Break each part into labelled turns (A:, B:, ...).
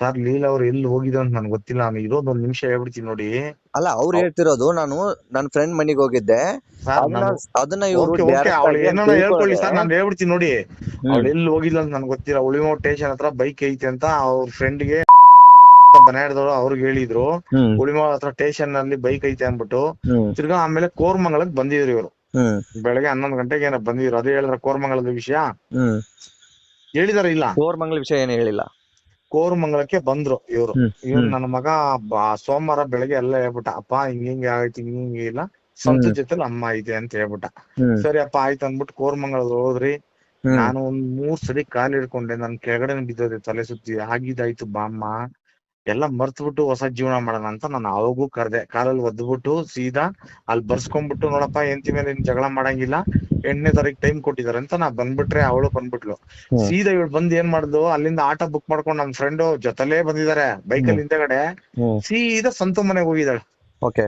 A: Sir Leela ಅವ್ರು ಎಲ್ಲಿ ಹೋಗಿದ್ರು ಅಂತ ನನ್ಗೆ ಗೊತ್ತಿಲ್ಲ. ನಾನು ಇರೋದು ಒಂದ್ ನಿಮಿಷ ಹೇಳ್ಬಿಡ್ತೀನಿ ನೋಡಿ.
B: ಅಲ್ಲ ಅವ್ರು ಹೇಳ್ತಿರೋದು ನಾನು ನನ್ನ ಫ್ರೆಂಡ್ ಮನೆಗೆ ಹೋಗಿದ್ದೆ. ಅದನ್ನ
A: ನಾನು
B: ಅದನ್ನ ಇವರು
A: ಓಕೆ ಓಕೆ ಅವಳು ಏನಾರ ಹೇಳ್ಕೊಳ್ಳಿ ಸರ್ ನಾನು ಹೇಳ್ಬಿಡ್ತೀನಿ ನೋಡಿ. ಅವ್ಳು ಎಲ್ಲಿ ಹೋಗಿಲ್ಲ ಅಂತ ನನ್ಗೆ ಗೊತ್ತಿಲ್ಲ. ಉಳಿಮೋ ಸ್ಟೇಷನ್ ಹತ್ರ ಬೈಕ್ ಐತೆ ಅಂತ ಅವ್ರ ಫ್ರೆಂಡ್ಗೆ ಬನಾಡ್ದವ್ರು ಅವ್ರಿಗೆ ಹೇಳಿದ್ರು. ಉಳಿಮೋ ಹತ್ರ ಸ್ಟೇಷನ್ನಲ್ಲಿ ಬೈಕ್ ಐತೆ ಅಂದ್ಬಿಟ್ಟು ತಿರ್ಗಾ ಆಮೇಲೆ ಕೋರ್ಮಂಗಲಕ್ ಬಂದಿದ್ರು ಇವರು. ಬೆಳಗ್ಗೆ ಹನ್ನೊಂದು ಗಂಟೆಗೆ ಏನೋ ಬಂದಿದ್ರು. ಅದೇ ಹೇಳಿದ್ರ ಕೋರ್ಮಂಗಲದ ವಿಷಯ. ಹೇಳಿದಾರ ಇಲ್ಲ?
B: ಕೋರ್ಮಂಗಲ ವಿಷಯ ಏನು ಹೇಳಿಲ್ಲ?
A: ಕೋರ್ಮಂಗಲಕ್ಕೆ ಬಂದ್ರು ಇವ್ರು.
B: ಇವ್ರು
A: ನನ್ನ ಮಗ ಸೋಮವಾರ ಬೆಳಗ್ಗೆ ಎಲ್ಲ ಹೇಳ್ಬಿಟ್ಟ ಅಪ್ಪ ಹಿಂಗ್ ಹಿಂಗೆ ಆಯ್ತು ಹಿಂಗ್ ಹಿಂಗೆ ಇಲ್ಲ. ಸ್ವಂತ. ಜೊತೆಲಿ ಅಮ್ಮ ಇದೆ ಅಂತ ಹೇಳ್ಬಿಟ್ಟ. ಸರಿ ಅಪ್ಪ ಆಯ್ತು ಅಂದ್ಬಿಟ್ಟು ಕೋರಮಂಗಲ ಹೋದ್ರಿ. ನಾನು ಒಂದ್ ಮೂರ್ ಸರಿ ಕಾಲ್ ಹಿಡ್ಕೊಂಡೆ. ನನ್ ಕೆಳಗಡೆ ಬಿದ್ದೋದೆ ತಲೆ ಸುತ್ತಿ. ಆಗಿದಾಯ್ತು ಬಾಮ್ಮ. ಎಲ್ಲ ಮರ್ತ್ಬಿಟ್ಟು ಹೊಸ ಜೀವನ ಮಾಡೋಣ ಅಂತ ನಾನು ಅವಾಗೂ ಕರ್ದೆ. ಕಾಲಲ್ಲಿ ಒದ್ಬಿಟ್ಟು ಸೀದಾ ಅಲ್ಲಿ ಬರ್ಸ್ಕೊಂಡ್ಬಿಟ್ಟು ನೋಡಪ್ಪ ಹೆಂಡತಿ ಮೇಲೆ ಏನ್ ಜಗಳ ಮಾಡಂಗಿಲ್ಲ ಎಂಟನೇ ತಾರೀಕು ಟೈಮ್ ಕೊಟ್ಟಿದಾರೆ ಅಂತ ನಾ ಬಂದ್ಬಿಟ್ರೆ ಅವಳು ಬಂದ್ಬಿಟ್ಲು. ಸೀದಾ ಇವಳು ಬಂದ್ ಏನ್ ಮಾಡುದು? ಅಲ್ಲಿಂದ ಆಟೋ ಬುಕ್ ಮಾಡ್ಕೊಂಡು ನಮ್ ಫ್ರೆಂಡ್ ಜೊತೆಲೇ ಬಂದಿದ್ದಾರೆ ಬೈಕಲ್ಲಿ ಹಿಂದೆಗಡೆ. ಸೀದಾ ಸಂತು ಮನೆಗೆ ಹೋಗಿದ್ದಾಳೆ.
B: ಓಕೆ.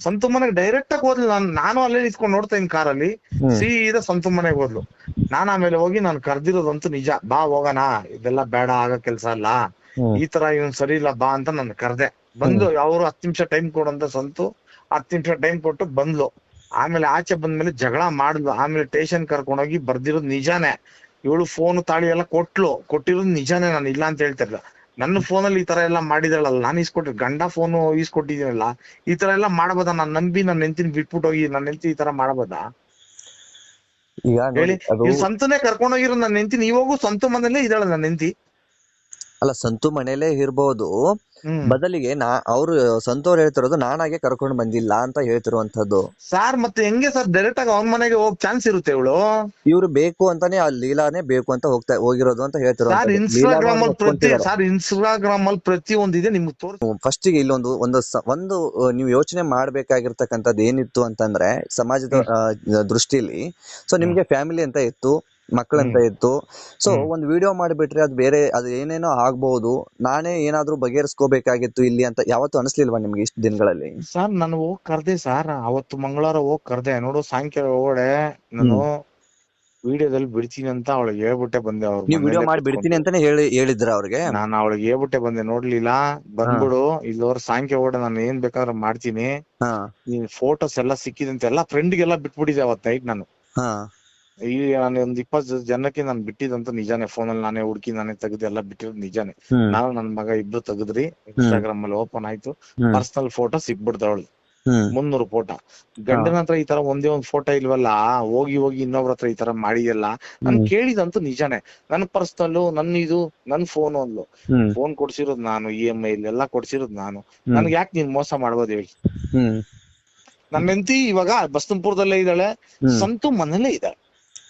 A: ಸಂತು ಮನೆಗೆ ಡೈರೆಕ್ಟ್ ಆಗಿ ಹೋದ್ಲು ನಾನು. ನಾನು ಅಲ್ಲೇ ನಿಂತ್ಕೊಂಡು ನೋಡ್ತಾ ಇನ್ ಕಾರಲ್ಲಿ. ಸೀದಾ ಸಂತು ಮನೆಗೆ ಹೋದ್ಲು. ನಾನ್ ಆಮೇಲೆ ಹೋಗಿ ನಾನು ಕರ್ದಿರೋದಂತೂ ನಿಜ. ಬಾ ಹೋಗೋಣ. ಇದೆಲ್ಲ ಬೇಡ ಆಗೋ ಕೆಲ್ಸ ಅಲ್ಲ. ಈ ತರ ಇವನ್ ಸರಿ ಇಲ್ಲ ಬಾ ಅಂತ ನಾನು ಕರ್ದೆ. ಬಂದು ಅವ್ರು ಹತ್ತು ನಿಮಿಷ ಟೈಮ್ ಕೊಡಂತ ಸಂತು ಹತ್ತು ನಿಮಿಷ ಟೈಮ್ ಕೊಟ್ಟು ಬಂದ್ಲು. ಆಮೇಲೆ ಆಚೆ ಬಂದ್ಮೇಲೆ ಜಗಳ ಮಾಡಿದ್ಲು. ಆಮೇಲೆ ಸ್ಟೇಷನ್ ಕರ್ಕೊಂಡೋಗಿ ಬರ್ದಿರೋದ್ ನಿಜಾನೇ. ಇವಳು ಫೋನ್ ತಾಳಿ ಎಲ್ಲ ಕೊಟ್ಲು. ಕೊಟ್ಟಿರೋದು ನಿಜಾನೇ ನಾನು ಇಲ್ಲ ಅಂತ ಹೇಳ್ತಿರ್ಲ ನನ್ನ ಫೋನಲ್ಲಿ ಈ ತರ ಎಲ್ಲ ಮಾಡಿದಳಲ್ಲ ನಾನು ಇಸ್ಕೊಟ್ಟಿ ಗಂಡ ಫೋನ್ ಇಸ್ಕೊಟ್ಟಿದೀನಲ್ಲ ಈ ತರ ಎಲ್ಲ ಮಾಡಬೋದಾ? ನಾನ್ ನಂಬಿ ನನ್ನ ಹೆಂಡತಿನ ಬಿಟ್ಬಿಟ್ಟು ಹೋಗಿ ನನ್ನ ಹೆಂಡತಿ ಈ ತರ ಮಾಡಬೋದಾ?
B: ಈಗ
A: ಹೇಳಿ. ಸಂತನೇ ಕರ್ಕೊಂಡೋಗಿರೋ ನನ್ನ ಹೆಂಡತಿ. ಇವಾಗೂ ಸ್ವಂತ ಮನೇಲೆ ಇದ್ದಾಳೆ ನನ್ನ ಹೆಂಡತಿ.
B: ಅಲ್ಲ ಸಂತು ಮನೇಲೆ ಇರ್ಬೋದು. ಬದಲಿಗೆ ನಾ ಅವ್ರು ಸಂತೋರ್ ಹೇಳ್ತಿರೋದು ನಾನಾಗೆ ಕರ್ಕೊಂಡು ಬಂದಿಲ್ಲ ಅಂತ ಹೇಳ್ತಿರುವಂತದ್ದು
A: ಸಾರ್ ಮತ್ತೆ ಹೆಂಗೆ ಸರ್ ಡೈರೆಕ್ಟ್ ಆಗಿ ಅವ್ನ ಮನೆಗೆ ಹೋಗ್ ಚಾನ್ಸ್ ಇರುತ್ತೆ ಇವಳು?
B: ಇವ್ರು ಬೇಕು ಅಂತಾನೆ ಆ ಲೀಲಾನೇ ಬೇಕು ಅಂತ ಹೋಗ್ತಾ ಹೋಗಿರೋದು ಅಂತ
A: ಸರ್
B: ಹೇಳ್ತಿರೋ
A: ಇನ್ಸ್ಟಾಗ್ರಾಮ್ ಅಲ್ಲಿ ಪ್ರತಿ ಸರ್ ಇನ್ಸ್ಟಾಗ್ರಾಮ್ ಅಲ್ಲಿ ಪ್ರತಿ ಒಂದಿದೆ ನಿಮ್ಗೆ ತೋರ್ಸ್
B: ಫಸ್ಟ್ಗೆ ಇಲ್ಲೊಂದು ಒಂದು ಸ- ಒಂದು ಆ, ನೀವು ಯೋಚನೆ ಮಾಡ್ಬೇಕಾಗಿರ್ತಕ್ಕಂಥದ್ದು ಏನಿತ್ತು ಅಂತಂದ್ರೆ ಸಮಾಜದ ಆ, ದೃಷ್ಟಿಲಿ. ಸೊ ನಿಮ್ಗೆ ಫ್ಯಾಮಿಲಿ ಅಂತ ಇತ್ತು. ಮಕ್ಕಳಂತ ಇತ್ತು ಸೊ. ಒಂದು ವಿಡಿಯೋ ಮಾಡಿಬಿಟ್ರೆ ಅದು ಬೇರೆ ಅದು ಏನೇನೋ ಆಗ್ಬಹುದು ನಾನೇ ಏನಾದ್ರೂ ಬಗೆಹರಿಸ್ಕೋಬೇಕಾಗಿತ್ತು ಇಲ್ಲಿ ಅಂತ ಯಾವತ್ತೂ ಅನಿಸ್ಲಿಲ್ವಾ ನಿಮ್ಗೆ ಇಷ್ಟು ದಿನಗಳಲ್ಲಿ?
A: ಸರ್ ನಾನು ಹೋಗ್ ಕರ್ದೆ ಸರ್. ಅವತ್ತು ಮಂಗಳವಾರ ಹೋಗ್ ಕರ್ದೆ. ನೋಡು ಸಾಯಂಕಾಲ ಹೋಗಡೆ ನಾನು ವಿಡಿಯೋದಲ್ಲಿ ಬಿಡ್ತೀನಿ ಅಂತ ಅವಳಿಗೆ ಹೇಳ್ಬಿಟ್ಟೆ ಬಂದೆ ಅವ್ರು
B: ನೀವು ವಿಡಿಯೋ ಮಾಡಿ ಬಿಡ್ತೀನಿ ಅಂತಾನೆ ಹೇಳಿ ಹೇಳಿದ್ರ ಅವ್ರಿಗೆ?
A: ನಾನು ಅವಳಿಗೆ ಹೇಳ್ಬಿಟ್ಟೆ ಬಂದೆ ನೋಡ್ಲಿಲ್ಲ. ಬಂದ್ಬಿಡು ಇಲ್ಲವ್ರ ಸಾಯಂಕಾಲ ಹೋಗಡೆ ನಾನು ಏನ್ ಬೇಕಾದ್ರೂ ಮಾಡ್ತೀನಿ. ಫೋಟೋಸ್ ಎಲ್ಲ ಸಿಕ್ಕಿದೆ ಅಂತ ಎಲ್ಲ ಫ್ರೆಂಡ್ಗೆಲ್ಲ ಬಿಟ್ಬಿಟ್ಟಿದೆ ಅವತ್ ನೈಟ್ ನಾನು.
B: ಹಾ
A: ಈ ನಾನು ಒಂದ್ ಇಪ್ಪತ್ತು ಜನಕ್ಕೆ ನಾನು ಬಿಟ್ಟಿದಂತ ನಿಜಾನೇ ಅಲ್ಲಿ ನಾನೇ ಹುಡುಕಿ ನಾನೇ ತೆಗೆದು ಎಲ್ಲ ಬಿಟ್ಟಿರೋದು ನಿಜಾನೇ. ನಾನು ನನ್ ಮಗ ಇಬ್ರು ತೆಗದ್ರಿ ಇನ್ಸ್ಟಾಗ್ರಾಮ್ ಅಲ್ಲಿ ಓಪನ್ ಆಯ್ತು. ಪರ್ಸನಲ್ ಫೋಟೋ ಸಿಕ್ಬಿಡ್ತ ಅವಳು
B: ಹ್ಮ್.
A: ಮುನ್ನೂರು ಫೋಟೋ ಗಂಡನ ಹತ್ರ ಈ ತರ ಒಂದೇ ಒಂದ್ ಫೋಟೋ ಇಲ್ವಲ್ಲ? ಹೋಗಿ ಹೋಗಿ ಇನ್ನೊಬ್ರ ಹತ್ರ ಈ ತರ ಮಾಡಿಯಲ್ಲ ನಾನ್. ಕೇಳಿದಂತೂ ನಿಜಾನೇ. ನನ್ ಪರ್ಸನಲ್ ನನ್ ಇದು ನನ್ ಫೋನ್
B: ಹ್ಮ್.
A: ಫೋನ್ ಕೊಡ್ಸಿರೋದ್ ನಾನು ಇ ಎಂ ಐ ಎಲ್ಲ ಕೊಡ್ಸಿರೋದ್ ನಾನು. ನನ್ಗೆ ಯಾಕೆ ನೀನ್ ಮೋಸ ಮಾಡ್ಬೋದು ಹೇಳಿ? ನನ್ನ ಹೆಂಡತಿ ಇವಾಗ ಬಸ್ತಂಪುರದಲ್ಲೇ ಇದ್ದಾಳೆ. ಸಂತು ಮನೇಲೇ ಇದ್ದಾಳೆ.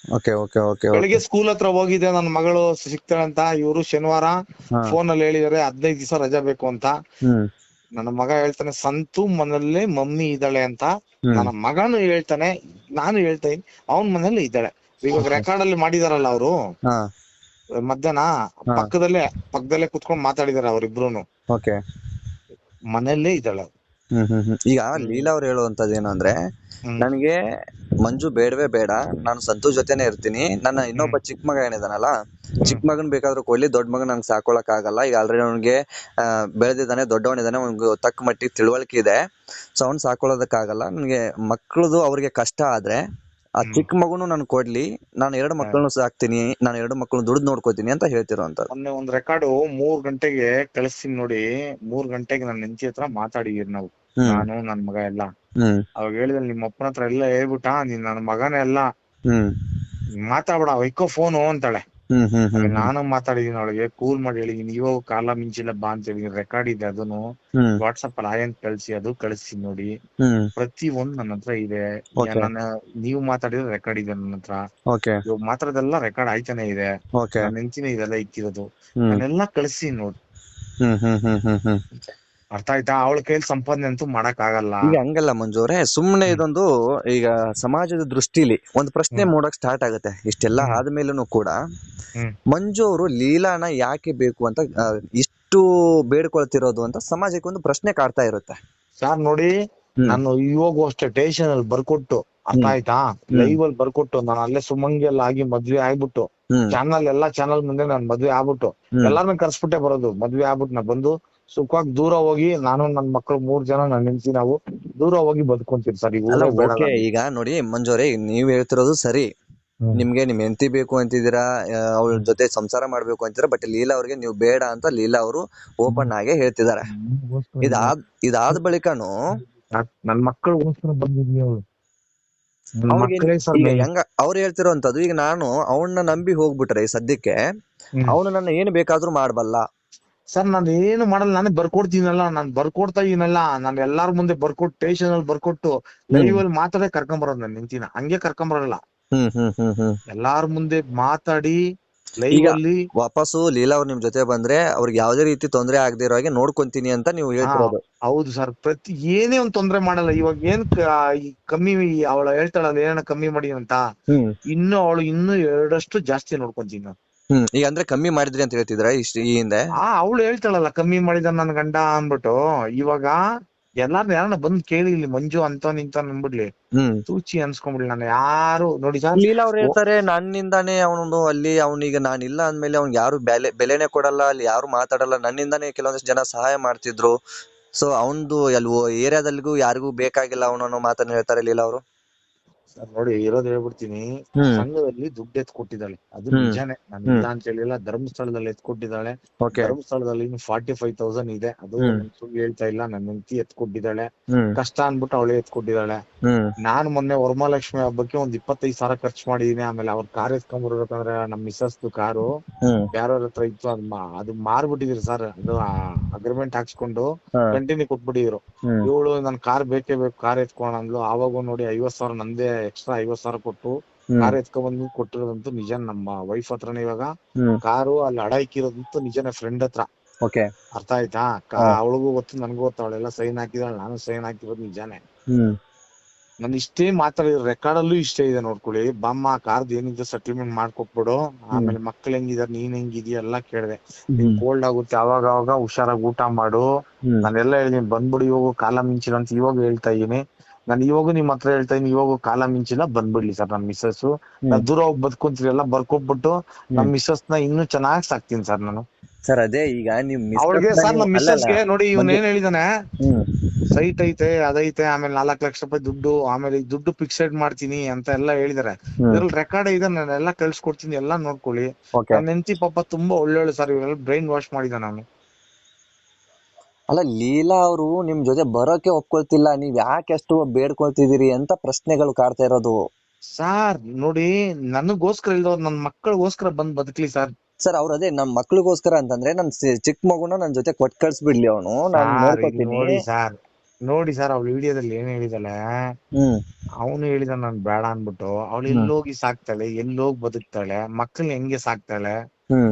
B: ಓಕೆ ಓಕೆ ಓಕೆ
A: ಬೆಳಿಗ್ಗೆ ಸ್ಕೂಲ್ ಹತ್ರ ಹೋಗಿದ್ದೆ ನನ್ನ ಮಗಳು ಸಿಗ್ತಾಳೆ ಅಂತ. ಇವರು ಶನಿವಾರ ಫೋನ್ ಅಲ್ಲಿ ಹೇಳಿದಾರೆ ಹದಿನೈದು ದಿವಸ ರಜಾ ಬೇಕು ಅಂತ. ನನ್ನ ಮಗ ಹೇಳ್ತಾನೆ ಸಂತು ಮನೆಯಲ್ಲೇ ಮಮ್ಮಿ ಇದ್ದಾಳೆ ಅಂತ. ನನ್ನ ಮಗನು ಹೇಳ್ತಾನೆ ನಾನು ಹೇಳ್ತಾ ಅವನ ಅವನ್ ಮನೇಲಿ ಇದ್ದಾಳೆ. ಇವಾಗ ರೆಕಾರ್ಡ್ ಅಲ್ಲಿ ಮಾಡಿದಾರಲ್ಲ ಅವರು? ಮಧ್ಯಾಹ್ನ. ಪಕ್ಕದಲ್ಲೇ ಪಕ್ಕದಲ್ಲೇ ಕುತ್ಕೊಂಡು ಮಾತಾಡಿದಾರೆ ಅವ್ರಿಬ್ರುನು
B: ಓಕೆ
A: ಮನೇಲೇ ಇದ್ದಾಳೆ
B: ಈಗ ಲೀಲಾ ಅವ್ರು ಹೇಳುವಂತದ್ದು ಏನು ಅಂದ್ರೆ ನನಗೆ ಮಂಜು ಬೇಡವೇ ಬೇಡ. ನಾನು ಸಂತೋಷ್ ಜೊತೆನೆ ಇರ್ತೀನಿ. ನನ್ನ ಇನ್ನೊಬ್ಬ ಚಿಕ್ಕ ಮಗ ಏನಿದಾನಲ್ಲ ಚಿಕ್ಕ ಮಗನ್ ಬೇಕಾದ್ರೂ ಕೊಡ್ಲಿ ದೊಡ್ಡ ಮಗನ್ ನಂಗೆ ಸಾಕೊಳಕ್ ಆಗಲ್ಲ. ಈಗ ಆಲ್ರೆಡಿ ಅವ್ನಿಗೆ ಬೆಳೆದಿದ್ದಾನೆ ದೊಡ್ಡವನಿದ್ದಾನೆ ಅವ್ನಿಗೆ ತಕ್ಕ ಮಟ್ಟಿಗೆ ತಿಳುವಳಿಕೆ ಇದೆ. ಸೊ ಅವ್ನ್ ಸಾಕೊಳ್ಳೋದಕ್ಕಾಗಲ್ಲ ನನಗೆ ಮಕ್ಕಳದು ಅವ್ರಿಗೆ ಕಷ್ಟ ಆದ್ರೆ ಆ ಚಿಕ್ಕ ಮಗುನು ನಾನು ಕೊಡ್ಲಿ. ನಾನು ಎರಡು ಮಕ್ಕಳನ್ನು ಸಾಕ್ತೀನಿ. ನಾನು ಎರಡು ಮಕ್ಕಳನ್ನು ದುಡ್ದು ನೋಡ್ಕೋತೀನಿ ಅಂತ ಹೇಳ್ತಿರೋಂಥದ್ದು
A: ಮೊನ್ನೆ ಒಂದ್ ರೆಕಾರ್ಡ್ ಮೂರ್ ಗಂಟೆಗೆ ಕಳಿಸ್ತೀನಿ ನೋಡಿ. ಮೂರ್ ಗಂಟೆಗೆ ನನ್ನ ಹೆಂಡತಿ ಹತ್ರ ಮಾತಾಡಿದೀವಿ ನಾವು. ನಾನು ನನ್ನ ಮಗ ಎಲ್ಲ. ಅವಾಗ ಹೇಳಿದ ನಿಮ್ಮ ಅಪ್ಪನ ಹತ್ರ ಎಲ್ಲ ಹೇಳ್ಬಿಟ್ಟ ನೀನ್ ನನ್ನ ಮಗನೇ ಎಲ್ಲ
B: ಹ್ಮ್.
A: ಮಾತಾಡ್ಬೇಡ ವೈಕೋ ಫೋನು ಅಂತಾಳೆ. ನಾನು ಮಾತಾಡಿದೀನಿ ಅವಳಿಗೆ ಕೂಲ್ ಮಾಡಿ ಹೇಳಿದೀನಿ ಇವಾಗ ಕಾಲ ಮಿಂಚಿಲ್ಲ ಬಾ ಅಂತ ಹೇಳಿದೀನಿ ರೆಕಾರ್ಡ್ ಇದೆ ಅದನ್ನು
B: ವಾಟ್ಸ್ಆಪ್
A: ವಾಟ್ಸಪ್ ಅಲ್ಲಿ ಆಯನ್ ಕಳ್ಸಿ ಅದು ಕಳಿಸಿ ನೋಡಿ. ಪ್ರತಿ ಒಂದ್ ನನ್ನ ಹತ್ರ ಇದೆ. ನನ್ನ ನೀವು ಮಾತಾಡಿದ್ರೆ ರೆಕಾರ್ಡ್ ಇದೆ ನನ್ನ ಹತ್ರ. ಇವಾಗ ಮಾತಾಡೋದೆಲ್ಲ ರೆಕಾರ್ಡ್ ಆಯ್ತಾನೆ ಇದೆ. ನನ್ನ ಹೆಂಡತಿನೇ ಇದೆಲ್ಲ ಇಕ್ಕಿರೋದು. ನಾನೆಲ್ಲ ಕಳಿಸಿ ನೋಡಿ. ಅರ್ಥ ಆಯ್ತಾ ಅವಳ ಕೈಯಲ್ಲಿ ಸಂಪಾದನೆ ಅಂತೂ ಮಾಡಕ್ ಆಗಲ್ಲ
B: ಈಗ ಹಂಗಲ್ಲ ಮಂಜು ಅವರೇ ಸುಮ್ನೆ ಇದೊಂದು ಈಗ ಸಮಾಜದ ದೃಷ್ಟಿಲಿ ಒಂದ್ ಪ್ರಶ್ನೆ. ಮೂಡಕ್ ಸ್ಟಾರ್ಟ್ ಆಗುತ್ತೆ ಇಷ್ಟೆಲ್ಲ. ಆದ್ಮೇಲೂ ಕೂಡ. ಮಂಜು ಅವರು ಲೀಲಾನ ಯಾಕೆ ಬೇಕು ಅಂತ ಆ, ಇಷ್ಟು ಬೇಡ್ಕೊಳ್ತಿರೋದು ಅಂತ ಸಮಾಜಕ್ಕೆ ಒಂದು ಪ್ರಶ್ನೆ ಕಾಡ್ತಾ ಇರುತ್ತೆ
A: ಸರ್ ನೋಡಿ
B: ಹ್ಮ್.
A: ನಾನು ಇವಾಗ ಅಷ್ಟೇ ಸ್ಟೇಷನ್ ಅಲ್ಲಿ ಬರ್ಕೊಟ್ಟು ಅರ್ಥ. ಆಯ್ತಾ ಲೈವ್ ಅಲ್ಲಿ ಬರ್ಕೊಟ್ಟು ನಾನು ಅಲ್ಲೇ ಸುಮಂಗಿ ಎಲ್ಲ ಆಗಿ ಮದ್ವೆ ಆಗ್ಬಿಟ್ಟು
B: ಹ್ಮ್
A: ಚಾನಲ್ ಎಲ್ಲಾ ಚಾನಲ್ ಮುಂದೆ ನಾನು ಮದ್ವೆ ಆಗ್ಬಿಟ್ಟು
B: ಹ್ಮ್.
A: ಎಲ್ಲಾರನ್ನ ಕರ್ಸ್ಬಿಟ್ಟೆ ಬರೋದು ಮದ್ವೆ ಆಗ್ಬಿಟ್ಟು ನಾ ಬಂದು ಸುಖವಾಗಿ ದೂರ ಹೋಗಿ ನಾನು ನನ್ ಮಕ್ಳು ಮೂರ್ ಜನ ನನ್ ಹೆಂಡತಿ ನಾವು ದೂರ ಹೋಗಿ ಬದುಕೊಂತೀವಿ ಸರ್. ಈಗ
B: ಅಲ್ಲ
A: ಊರೇ ಬೇಡ
B: ಓಕೆ ಈಗ ನೋಡಿ ಮಂಜೋರೆ ನೀವ್ ಹೇಳ್ತಿರೋದು ಸರಿ.
A: ಹ್ಮ್.
B: ನಿಮ್ಗೆ ನಿಮ್ ಹೆಂಡತಿ ಬೇಕು ಅಂತಿದ್ದೀರಾ ಅವಳ ಜೊತೆ ಸಂಸಾರ ಮಾಡ್ಬೇಕು ಅಂತೀರಾ ಬಟ್ ಲೀಲಾ ಅವ್ರಿಗೆ ನೀವು ಬೇಡ ಅಂತ ಲೀಲಾ ಅವರು ಓಪನ್ ಆಗೇ ಹೇಳ್ತಿದ್ದಾರೆ. ಇದಾದ್ ಇದಾದ ಬಳಿಕನು
A: ನಾನ್- ನನ್ ಮಕ್ಕಳಿಗೋಸ್ಕರ ಬಂದಿದ್ನಿ ಅವಳು. ನನ್
B: ಅವ್ರಿಗೆ
A: ಮಕ್ಕಳೇ ಸರ್
B: ಈಗ ಹೆಂಗ ಅವ್ರು ಹೇಳ್ತಿರೋಂಥದ್ದು ಈಗ ನಾನು ಅವನ್ನ ನಂಬಿ ಹೋಗ್ಬಿಟ್ರೆ ಈ ಸದ್ಯಕ್ಕೆ. ಅವನು ನನ್ನ ಏನ್ ಬೇಕಾದ್ರೂ ಮಾಡಬಲ್ಲ.
A: ಸರ್ ನಾನು ಏನು ಮಾಡಲ್ಲ ನಾನೇ ಬರ್ಕೊಡ್ತೀನಲ್ಲ ನಾನ್ ಬರ್ಕೊಡ್ತಾ ಇದೀನಲ್ಲ ನಾನ್ ಎಲ್ಲಾರ ಮುಂದೆ ಬರ್ಕೊಟ್ಟು ಟೇಷನ್ ಅಲ್ಲಿ ಬರ್ಕೊಟ್ಟು ಲೈವ್ ಅಲ್ಲಿ ಮಾತಾಡೇ ಕರ್ಕೊಂಬರೋದು ನಾನು ನಿಂತಿನ ಹಂಗೆ ಕರ್ಕೊಂಬರಲ್ಲ.
B: ಹ್ಮ್ ಹ್ಮ್ ಹ್ಮ್ ಹ್ಮ್.
A: ಎಲ್ಲಾರ ಮುಂದೆ ಮಾತಾಡಿ ಲೈವ್
B: ಈಗ
A: ಅಲ್ಲಿ
B: ವಾಪಸ್ಸು ಲೀಲಾ ಅವ್ರ ನಿಮ್ ಜೊತೆ ಬಂದ್ರೆ ಅವ್ರಿಗೆ ಯಾವ್ದೇ ರೀತಿ ತೊಂದ್ರೆ ಆಗದೆ ಇರೋ ಹಾಗೆ ನೋಡ್ಕೊಂತೀನಿ ಅಂತ ನೀವು ಹೇಳ್ತಿರೋದು
A: ಹೌದು ಸರ್. ಪ್ರತಿ ಏನೇ ಒಂದ್ ತೊಂದ್ರೆ ಮಾಡಲ್ಲ. ಇವಾಗ ಏನ್ ಕ- ಈ ಕಮ್ಮಿ ಅವಳ ಹೇಳ್ತಾಳಲ್ಲ ಏನ ಕಮ್ಮಿ ಮಾಡಿ ಅಂತ.
B: ಹ್ಮ್.
A: ಇನ್ನು ಅವಳು ಇನ್ನು ಎರಡಷ್ಟು ಜಾಸ್ತಿ ನೋಡ್ಕೊಂತೀನಿ ನಾನು.
B: ಹ್ಮ್ ಈಗ ಅಂದ್ರೆ ಕಮ್ಮಿ ಮಾಡಿದ್ರಿ ಅಂತ ಹೇಳ್ತಿದ್ರ ಇಷ್ಟ ಈ ಹಿಂದೆ?
A: ಆ ಅವಳು ಹೇಳ್ತಾಳಲ್ಲ ಕಮ್ಮಿ ಮಾಡಿದ ನನ್ ಗಂಡ ಅನ್ಬಿಟ್ಟು ಇವಾಗ ಎಲ್ಲಾರು ಯಾರನ್ನ ಬಂದ್ ಕೇಳಿ ಇಲ್ಲಿ ಮಂಜು ಅಂತ ನಿಂತ ಅನ್ಬಿಡ್ಲಿ
B: ಹ್ಮ್.
A: ತೂಚಿ ಅನ್ಸ್ಕೊಂಡ್ಬಿಡ್ಲಿ ನಾನು ಯಾರು ನೋಡಿ ಸರ್.
B: ಲೀಲಾ ಅವ್ರು ಹೇಳ್ತಾರೆ ನನ್ನಿಂದಾನೇ ಅವನು ಅಲ್ಲಿ ಅವನಿಗೆ ನಾನಿಲ್ಲ ಅಂದ್ಮೇಲೆ ಅವ್ನಿಗೆ ಯಾರು ಬೆಲೆ ಬೆಲೆನೆ ಕೊಡಲ್ಲ ಅಲ್ಲಿ ಯಾರು ಮಾತಾಡಲ್ಲ. ನನ್ನಿಂದಾನೇ ಕೆಲವೊಂದಷ್ಟು ಜನ ಸಹಾಯ ಮಾಡ್ತಿದ್ರು. ಸೊ ಅವನ್ದು ಎಲ್ವೋ ಏರಿಯಾದಲ್ಲಿಗೂ ಯಾರಿಗೂ ಬೇಕಾಗಿಲ್ಲ ಅವನು ಅನ್ನೋ ಮಾತನ್ನ ಹೇಳ್ತಾರೆ ಲೀಲಾ ಅವರು.
A: ನೋಡಿ ಇರೋದ್ ಹೇಳ್ಬಿಡ್ತೀನಿ. ಸಂಘದಲ್ಲಿ ದುಡ್ಡು ಎತ್ ಕೊಟ್ಟಿದ್ದಾಳೆ ಅದು. ನಿಜಾನೇ. ನಾನು ಇಲ್ಲ ಅಂತ ಹೇಳಿಲ್ಲ ಧರ್ಮಸ್ಥಳದಲ್ಲಿ ಎತ್ ಕೊಟ್ಟಿದ್ದಾಳೆ ಧರ್ಮಸ್ಥಳದಲ್ಲಿ ಫಾರ್ಟಿ ಫೈವ್ ತೌಸಂಡ್ ಇದೆ. ಅದು ಸುಳ್ಳು ಹೇಳ್ತಾ ಇಲ್ಲ. ನನ್ನ ಹೆಂಡತಿ ಎತ್ ಕೊಟ್ಟಿದ್ದಾಳೆ ಕಷ್ಟ ಅನ್ಬಿಟ್ಟು ಅವಳೇ ಎತ್ ಕೊಟ್ಟಿದ್ದಾಳೆ ನಾನು ಮೊನ್ನೆ ವರಮಹಾಲಕ್ಷ್ಮಿ ಹಬ್ಬಕ್ಕೆ ಒಂದ್ ಇಪ್ಪತ್ತೈದು ಸಾವಿರ ಖರ್ಚು ಮಾಡಿದೀನಿ. ಆಮೇಲೆ ಅವ್ರ ಕಾರ್ ಎತ್ಕೊಂಡ್ಬರ್ಬೇಕಂದ್ರೆ ನಮ್ ಮಿಸಸ್ ಕಾರು. ಯಾರ್ಯಾರ ಹತ್ರ ಇತ್ತು ಅದ್ ಅದು ಮಾರ್ಬಿಟ್ಟಿದ್ರು ಸರ್. ಅದು ಅಗ್ರಿಮೆಂಟ್ ಹಾಕ್ಸ್ಕೊಂಡು. ಕಂಟಿನ್ಯೂ ಕೊಟ್ಬಿಟ್ಟಿದ್ರು. ಇವಳು ನನ್ ಕಾರ್ ಬೇಕೇ ಬೇಕು ಕಾರ್ ಎತ್ಕೊಂಡ್ ಅಂದ್ಲು. ಆವಾಗ ನೋಡಿ ಐವತ್ ಸಾವಿರ ನಂದೇ ಎಕ್ಸ್ಟ್ರಾ ಐವತ್ ಸಾವಿರ ಕೊಟ್ಟು ಕಾರ್ ಎತ್ಕೊಂಡ್ ಬಂದು ಕೊಟ್ಟಿರೋದಂತೂ ನಿಜ. ನಮ್ಮ ವೈಫ್ ಹತ್ರನೇ ಇವಾಗ ಕಾರು ಅಲ್ಲಿ ಅಡ ಇಕ್ಕಿರೋದಂತೂ ನಿಜನೇ ಫ್ರೆಂಡ್ ಹತ್ರ.
B: ಓಕೆ
A: ಅರ್ಥ ಆಯ್ತಾ. ಅವಳಿಗೂ ಗೊತ್ತು ನನ್ಗೂ ಗೊತ್ತು. ಅವಳೆಲ್ಲ ಸೈನ್ ಹಾಕಿದಾಳೆ ನಾನು ಸೈನ್ ಹಾಕಿರೋದು ನಿಜಾನೇ. ನಾನು ಇಷ್ಟೇ ಮಾತಾಡಿದ್ರು ರೆಕಾರ್ಡ್ ಅಲ್ಲೂ ಇಷ್ಟೇ ಇದೆ ನೋಡ್ಕೊಳ್ಳಿ. ಬಾಮ್ಮ ಕಾರ್ದು ಏನಿದೆ ಸೆಟಲ್ಮೆಂಟ್ ಮಾಡ್ಕೊಟ್ಬಿಡು. ಆಮೇಲೆ ಮಕ್ಳು ಹೆಂಗಿದಾರೆ ನೀನ್ ಹೆಂಗಿದ್ಯಾ ಎಲ್ಲಾ ಕೇಳಿದೆ.
B: ನಿಂಗೆ
A: ಕೋಲ್ಡ್ ಆಗುತ್ತೆ ಅವಾಗ ಅವಾಗ ಹುಷಾರಾಗಿ ಊಟ ಮಾಡು. ನಾನೆಲ್ಲ ಹೇಳಿದೀನಿ ಬಂದ್ಬಿಡು ಇವಾಗ ಕಾಲ ಮಿಂಚಿಲ್ಲ ಅಂತ ಇವಾಗ ಹೇಳ್ತಾ ಇದೀನಿ. ನಾನು ಇವಾಗ ನಿಮ್ ಹತ್ರ ಹೇಳ್ತಾ ಇದ್ದೀನಿ ಇವಾಗ ಕಾಲ ಮಿಂಚಿಲ್ಲ ಬಂದ್ಬಿಡ್ಲಿ ಸರ್ ನಮ್ ಮಿಸ್ಸಸ್ ನಾ ದೂರ ಹೋಗಿ ಬದ್ಕೊಂತೀರಿ ಎಲ್ಲ ಬರ್ಕೊಟ್ಬಿಟ್ಟು ನಮ್ ಮಿಸ್ಸಸ್ನ ಇನ್ನೂ ಚೆನ್ನಾಗಿ ಸಾಕ್ತೀನಿ ಸರ್ ನಾನು.
B: ಸರ್ ಅದೇ ಈಗ ನಿಮ್
A: ಅವಳಿಗೆ ಸರ್ ನಮ್. ಮಿಸ್ಸಸ್ಗೆ ನೋಡಿ ಇವನ್ ಏನ್ ಹೇಳಿದಾನೆ? ಸೈಟ್ ಐತೆ ಅದೈತೆ ಆಮೇಲೆ ನಾಲ್ಕ್ ಲಕ್ಷ ರೂಪಾಯಿ ದುಡ್ಡು ಆಮೇಲೆ ಈ ದುಡ್ಡು ಫಿಕ್ಸೆಡ್ ಮಾಡ್ತೀನಿ ಅಂತ ಎಲ್ಲ ಹೇಳಿದಾರೆ. ಇದ್ರಲ್ಲಿ ರೆಕಾರ್ಡ್ ಇದೆ ನಾನು ಎಲ್ಲಾ ಕಳ್ಸಿಕೊಡ್ತೀನಿ ಎಲ್ಲಾ ನೋಡ್ಕೊಳ್ಳಿ.
B: ನನ್
A: ನನ್ನ ಹೆಂಡತಿ ಪಾಪ ತುಂಬಾ ಒಳ್ಳೊಳ್ಳೆ ಸರ್ ಇವ್ರೆಲ್ಲ ಬ್ರೈನ್ ವಾಶ್ ಮಾಡಿದ ನಾನು
B: ಅಲ್ಲ ಲೀಲಾ ಅವರು ನಿಮ್ ಜೊತೆ ಬರೋಕೆ ಒಪ್ಕೊಳ್ತಿಲ್ಲ ನೀವ್ ಯಾಕೆ ಅಷ್ಟು ಬೇಡ್ಕೊಳ್ತಿದೀರಿ ಅಂತ ಪ್ರಶ್ನೆಗಳು ಕಾಡ್ತಾ ಇರೋದು.
A: ಸಾರ್ ನೋಡಿ ನನಗೋಸ್ಕರ ಇಲ್ದವ್ರು ನನ್ ಮಕ್ಕಳಿಗೋಸ್ಕರ ಬಂದ್ ಬದುಕ್ಲಿ ಸರ್.
B: ಸರ್ ಅವ್ರ ಅದೇ ನಮ್ ಮಕ್ಳಿಗೋಸ್ಕರ ಅಂತಂದ್ರೆ ನನ್ ಸಿ- ಚಿಕ್ಕ ಮಗುನ ನನ್ ಜೊತೆ ಕೊಟ್ ಕಳ್ಸ್ಬಿಡ್ಲಿ ಅವನು. ನಾನು
A: ಸಾರ್, ಇಲ್ಲಿ
B: ನೋಡ್ಕೊತೀನಿ.
A: ನೋಡಿ ಸರ್ ನೋಡಿ ಸರ್ ಅವ್ಳ ವಿಡಿಯೋದಲ್ಲಿ ಏನ್ ಹೇಳಿದಾಳೆ?
B: ಹ್ಮ್.
A: ಅವನು ಹೇಳಿದ ನಾನು ಬೇಡ ಅನ್ಬಿಟ್ಟು ಅವಳು. ಎಲ್ಲೋಗಿ ಸಾಕ್ತಾಳೆ ಎಲ್ಲೋಗಿ ಬದುಕ್ತಾಳೆ ಮಕ್ಕಳನ್ನ ಹೆಂಗೆ ಸಾಕ್ತಾಳೆ?